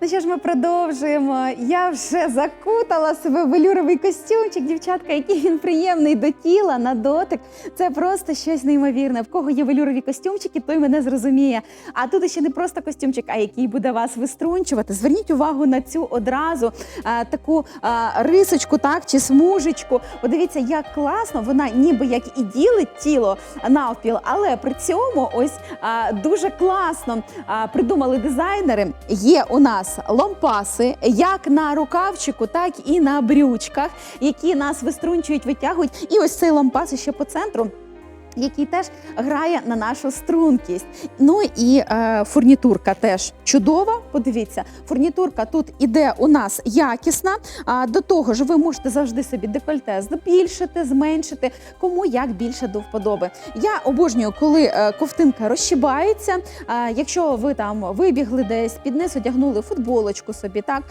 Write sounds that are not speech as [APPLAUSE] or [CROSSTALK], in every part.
Ну що ж, ми продовжуємо. Я вже закутала себе велюровий костюмчик, дівчатка, який він приємний до тіла, на дотик. Це просто щось неймовірне. В кого є велюрові костюмчики, той мене зрозуміє. А тут ще не просто костюмчик, а який буде вас виструнчувати. Зверніть увагу на цю одразу а, таку а, рисочку, так чи смужечку. Подивіться, як класно вона ніби як і ділить тіло навпіл, але при цьому ось а, дуже класно а, придумали дизайнери. Є у нас ломпаси, як на рукавчику, так і на брючках, які нас виструнчують, витягують. І ось цей ломпас ще по центру. Який теж грає на нашу стрункість. Ну і е, фурнітурка теж чудова. Подивіться, фурнітурка тут іде у нас якісна. А до того ж, ви можете завжди собі декольте збільшити, зменшити, кому як більше до вподоби. Я обожнюю, коли е, ковтинка розщибається. Е, якщо ви там вибігли десь, під низ одягнули футболочку собі, так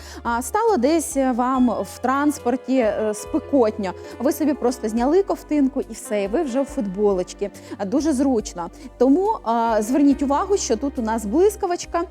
стало десь вам в транспорті е, спекотньо. Ви собі просто зняли ковтинку і все, і ви вже в футболочці. Дуже зручно. Тому а, зверніть увагу, що тут у нас блискавочка.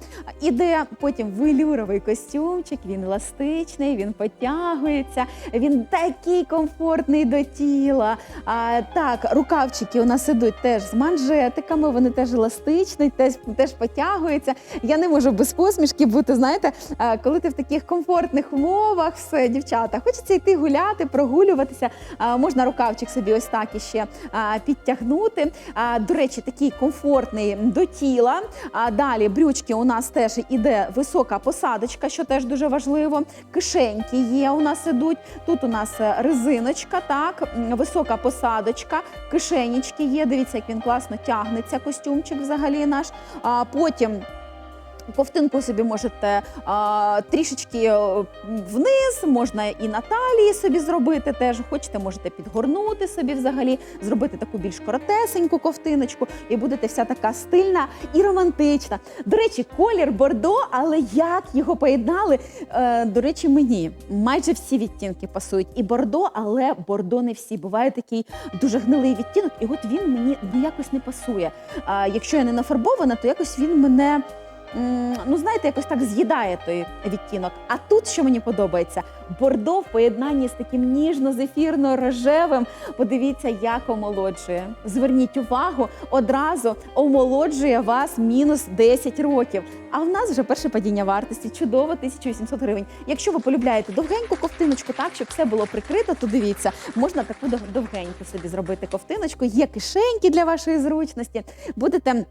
Іде потім велюровий костюмчик, він еластичний, він потягується, він такий комфортний до тіла. А, так, рукавчики у нас ідуть теж з манжетиками, вони теж еластичні, теж, теж потягуються. Я не можу без посмішки бути, знаєте, а, коли ти в таких комфортних умовах, все, дівчата, хочеться йти гуляти, прогулюватися. А, можна рукавчик собі ось так іще а, підтягнути. До речі, такий комфортний до тіла. А далі брючки у нас теж іде висока посадочка, що теж дуже важливо. Кишеньки є у нас ідуть. Тут у нас е, резиночка, так, висока посадочка, кишенічки є. Дивіться, як він класно тягнеться, костюмчик взагалі наш. А потім. Ковтинку собі можете а, трішечки е, вниз, можна і на талії собі зробити. Теж хочете, можете підгорнути собі взагалі, зробити таку більш коротесеньку ковтиночку, і будете вся така стильна і романтична. До речі, колір бордо, але як його поєднали? Е, до речі, мені майже всі відтінки пасують. І бордо, але бордо не всі. Буває такий дуже гнилий відтінок, і от він мені якось не пасує. А, якщо я не нафарбована, то якось він мене. Ну, знаєте, якось так з'їдає той відтінок. А тут, що мені подобається, бордо в поєднанні з таким ніжно-зефірно-рожевим. Подивіться, як омолоджує. Зверніть увагу, одразу омолоджує вас мінус 10 років. А в нас вже перше падіння вартості. Чудово, 1800 гривень. Якщо ви полюбляєте довгеньку ковтиночку, так щоб все було прикрито, то дивіться, можна таку дов- довгеньку собі зробити ковтиночку. Є кишеньки для вашої зручності. Будете.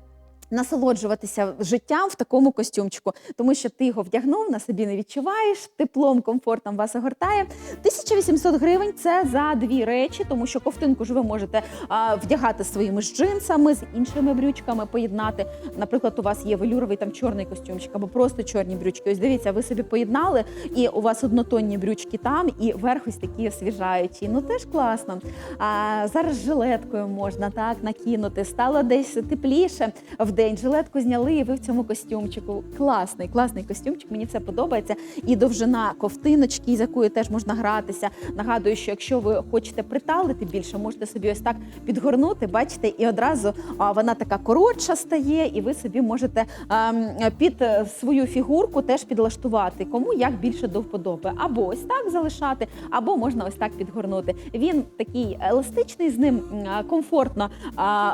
Насолоджуватися життям в такому костюмчику, тому що ти його вдягнув, на собі не відчуваєш, теплом, комфортом вас огортає. 1800 гривень це за дві речі, тому що ковтинку ж ви можете а, вдягати своїми ж джинсами, з іншими брючками поєднати. Наприклад, у вас є велюровий там чорний костюмчик або просто чорні брючки. Ось дивіться, ви собі поєднали, і у вас однотонні брючки там, і верх ось такі освіжаючі. Ну теж класно. А зараз жилеткою можна так накинути. Стало десь тепліше в день. Жилетку зняли, і ви в цьому костюмчику. Класний, класний костюмчик. Мені це подобається. І довжина ковтиночки, з якою теж можна гратися. Нагадую, що якщо ви хочете приталити більше, можете собі ось так підгорнути, бачите, і одразу вона така коротша стає, і ви собі можете ем, під е, свою фігурку теж підлаштувати, кому як більше до вподоби. Або ось так залишати, або можна ось так підгорнути. Він такий еластичний, з ним комфортно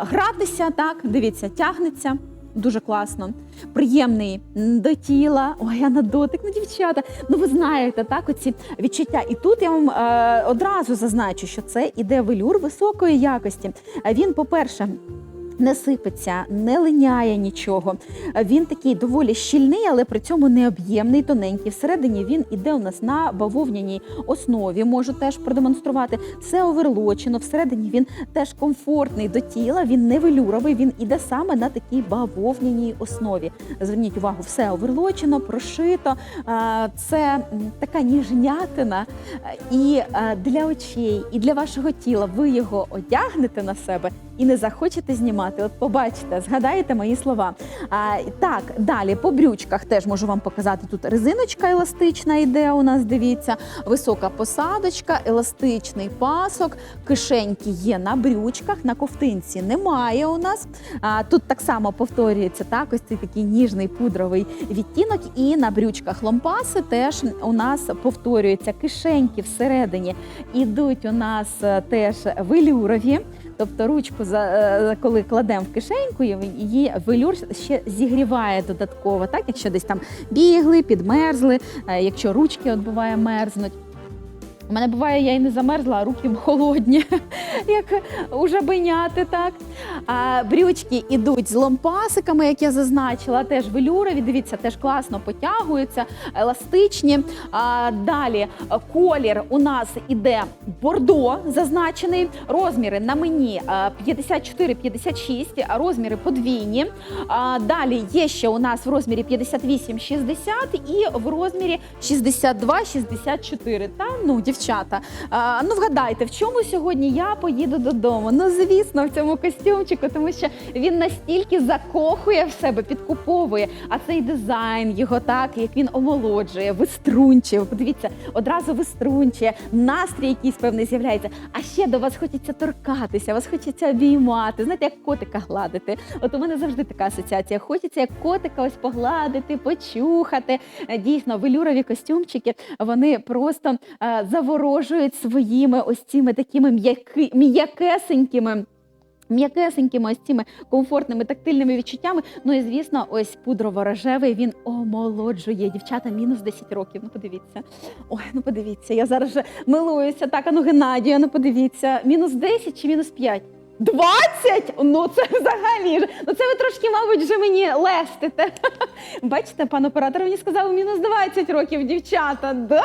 гратися. Так, дивіться, тягнеться. Дуже класно, приємний до тіла. Ой, я на дотик. Ну, дівчата, ну ви знаєте, так оці відчуття. І тут я вам е, одразу зазначу, що це іде велюр високої якості. Він, по-перше, не сипеться, не линяє нічого. Він такий доволі щільний, але при цьому не об'ємний, тоненький. Всередині він іде у нас на бавовняній основі. Можу теж продемонструвати. Все оверлочено. Всередині він теж комфортний до тіла. Він не велюровий. Він іде саме на такій бавовняній основі. Зверніть увагу, все оверлочено, прошито. Це така ніжнятина. І е, для очей, і для вашого тіла ви його одягнете на себе і не захочете знімати. От побачите, згадаєте мої слова. А, так, далі по брючках теж можу вам показати. Тут резиночка еластична йде. У нас дивіться, висока посадочка, еластичний пасок, кишеньки є на брючках, на ковтинці немає у нас. А, тут так само повторюється так, ось цей такий ніжний пудровий відтінок. І на брючках ломпаси теж у нас повторюються кишеньки всередині. Ідуть у нас е, теж велюрові. Тобто ручку за е, коли кладемо в кишеньку, її велюр ще зігріває додатково, так якщо десь там бігли, підмерзли, е, якщо ручки от буває мерзнуть. У мене буває, я і не замерзла, а руки холодні, [LAUGHS] як у жабеняти, так. А, брючки йдуть з ломпасиками, як я зазначила, теж велюрові, дивіться, теж класно потягуються, еластичні. А, далі колір у нас іде бордо зазначений. Розміри на мені 54-56, а розміри подвійні. А, далі є ще у нас в розмірі 58-60 і в розмірі 62-64. Та ну, дівчата. А, ну вгадайте, в чому сьогодні я поїду додому? Ну, звісно, в цьому костюмчику, тому що він настільки закохує в себе, підкуповує. А цей дизайн його так, як він омолоджує, виструнчує. Подивіться, одразу виструнчує, настрій якийсь певний з'являється. А ще до вас хочеться торкатися, вас хочеться обіймати. Знаєте, як котика гладити. От у мене завжди така асоціація. Хочеться як котика ось погладити, почухати. Дійсно, велюрові костюмчики вони просто е, заворожують своїми ось цими такими м'якесенькими. М'якесенькими ось цими комфортними тактильними відчуттями. Ну і звісно, ось пудрово-рожевий він омолоджує. Дівчата мінус 10 років. Ну подивіться. Ой, ну подивіться, я зараз вже милуюся. Так, а ну Геннадію, ну подивіться. Мінус 10 чи мінус 5? 20? Ну це [LAUGHS] взагалі ж. Ну це ви трошки, мабуть, вже мені лестите. [LAUGHS] Бачите, пан оператор мені сказав мінус 20 років, дівчата. Да?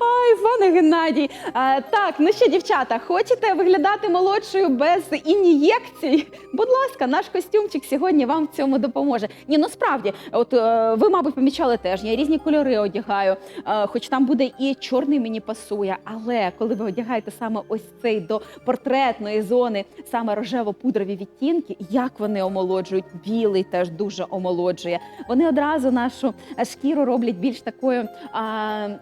Ой, пане Геннадій. А, так, ну що, дівчата, хочете виглядати молодшою без ін'єкцій? Будь ласка, наш костюмчик сьогодні вам в цьому допоможе. Ні, ну справді, от е, ви, мабуть, помічали теж, я різні кольори одягаю, е, хоч там буде і чорний мені пасує. Але коли ви одягаєте саме ось цей до портретної зони, саме рожево-пудрові відтінки, як вони омолоджують, білий теж дуже омолоджує. Вони одразу нашу е, шкіру роблять більш такою, а,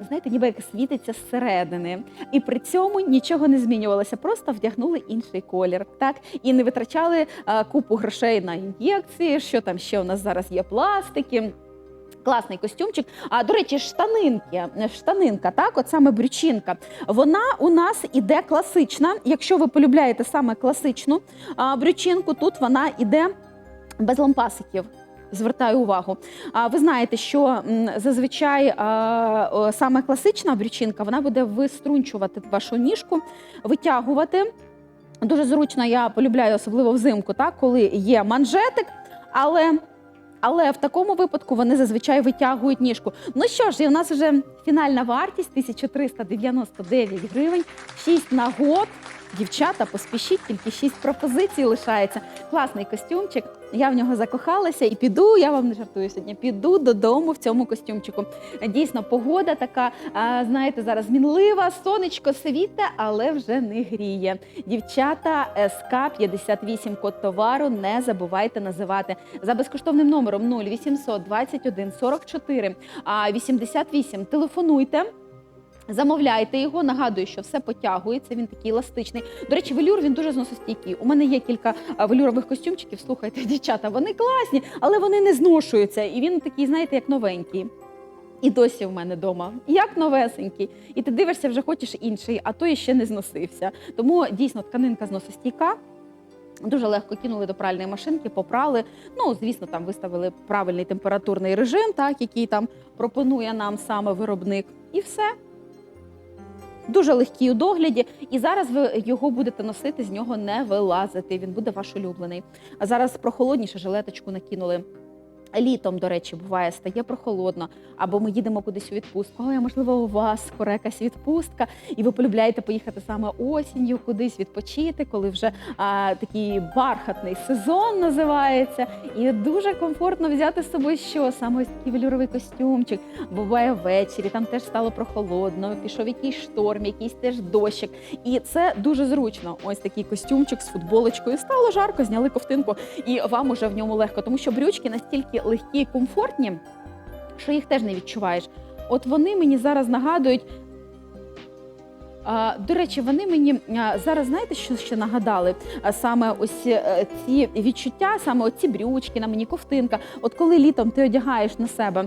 знаєте, ніби як світиться зсередини. І при цьому нічого не змінювалося, просто вдягнули інший колір, так і не витрачали а, купу грошей на ін'єкції. Що там ще у нас зараз є пластики. Класний костюмчик. А до речі, штанинки, штанинка, так, от саме брючинка. Вона у нас іде класична. Якщо ви полюбляєте саме класичну брючинку, тут вона іде без лампасиків. Звертаю увагу. А ви знаєте, що зазвичай а, саме класична брючинка вона буде виструнчувати вашу ніжку, витягувати. Дуже зручно, я полюбляю, особливо взимку, так, коли є манжетик, але, але в такому випадку вони зазвичай витягують ніжку. Ну що ж, і у нас вже фінальна вартість 1399 гривень, 6 нагод. Дівчата, поспішіть, тільки 6 пропозицій лишається. Класний костюмчик. Я в нього закохалася і піду. Я вам не жартую сьогодні. Піду додому в цьому костюмчику. Дійсно, погода така, знаєте, зараз змінлива, сонечко світе, але вже не гріє. Дівчата СК 58 код товару. Не забувайте називати за безкоштовним номером 0800 21 44 88. Телефонуйте. Замовляйте його, нагадую, що все потягується. Він такий еластичний. До речі, велюр він дуже зносостійкий. У мене є кілька велюрових костюмчиків. Слухайте, [LAUGHS] дівчата, вони класні, але вони не зношуються. І він такий, знаєте, як новенький. І досі в мене вдома, як новесенький. І ти дивишся, вже хочеш інший, а той ще не зносився. Тому дійсно тканинка зносостійка. Дуже легко кинули до пральної машинки, попрали. Ну, звісно, там виставили правильний температурний режим, так, який там пропонує нам саме виробник. І все. Дуже легкий у догляді, і зараз ви його будете носити, з нього не вилазити. Він буде ваш улюблений. А зараз прохолодніше жилеточку накинули. Літом, до речі, буває, стає прохолодно, або ми їдемо кудись у відпустку. Але можливо, у вас скоро якась відпустка, і ви полюбляєте поїхати саме осінню, кудись відпочити, коли вже а, такий бархатний сезон називається. І дуже комфортно взяти з собою що саме ось такий велюровий костюмчик. Буває ввечері, там теж стало прохолодно, пішов якийсь шторм, якийсь теж дощик. І це дуже зручно. Ось такий костюмчик з футболочкою. Стало жарко, зняли ковтинку, і вам уже в ньому легко, тому що брючки настільки легкі комфортні, що їх теж не відчуваєш. От вони мені зараз нагадують. До речі, вони мені зараз знаєте, що ще нагадали? Саме ось е, ці відчуття, саме оці брючки на мені ковтинка. От коли літом ти одягаєш на себе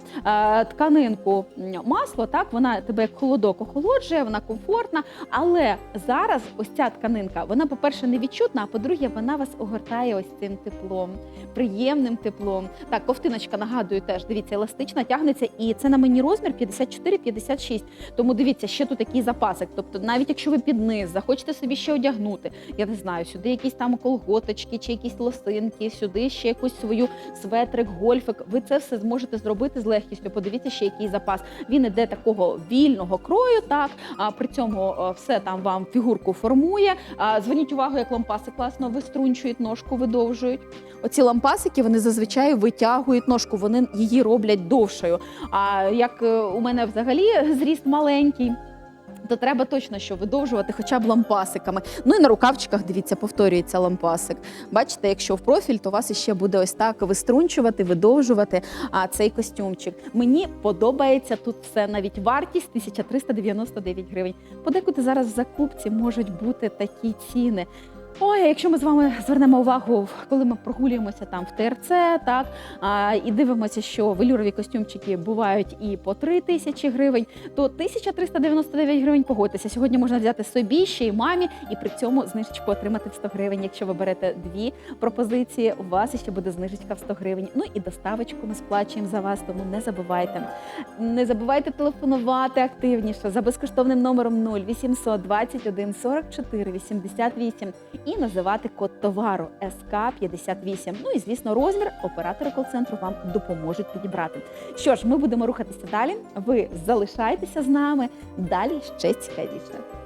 тканинку масло, так вона тебе як холодок охолоджує, вона комфортна. Але зараз ось ця тканинка, вона, по-перше, не відчутна, а по-друге, вона вас огортає ось цим теплом, приємним теплом. Так, ковтиночка нагадую теж. Дивіться, еластична, тягнеться, і це на мені розмір 54-56. Тому дивіться, ще тут такий запасик. Тобто, навіть якщо ви під низ захочете собі ще одягнути, я не знаю, сюди якісь там колготочки чи якісь лосинки, сюди ще якусь свою светрик, гольфик. Ви це все зможете зробити з легкістю. Подивіться, ще який запас. Він іде такого вільного крою, так а при цьому е, все там вам фігурку формує. А зверніть увагу, як лампаси класно виструнчують ножку, видовжують. Оці лампасики вони зазвичай витягують ножку, вони її роблять довшою. А як е, у мене взагалі зріст маленький. То треба точно що видовжувати хоча б лампасиками. Ну і на рукавчиках, дивіться, повторюється лампасик. Бачите, якщо в профіль, то вас іще буде ось так виструнчувати, видовжувати а, цей костюмчик. Мені подобається тут все, навіть вартість 1399 гривень. Подекуди зараз в закупці можуть бути такі ціни. Ой, якщо ми з вами звернемо увагу, коли ми прогулюємося там в ТРЦ, так а, і дивимося, що велюрові костюмчики бувають і по 3 тисячі гривень, то 1399 гривень погодьтеся. Сьогодні можна взяти собі ще й мамі, і при цьому знижечку отримати в 100 гривень. Якщо ви берете дві пропозиції, у вас ще буде знижечка в 100 гривень. Ну і доставочку ми сплачуємо за вас, тому не забувайте. Не забувайте телефонувати активніше за безкоштовним номером 0800 21 44 88 і називати код товару СК58. Ну і звісно, розмір оператори кол-центру вам допоможуть підібрати. Що ж, ми будемо рухатися далі. Ви залишайтеся з нами. Далі ще цікавіше.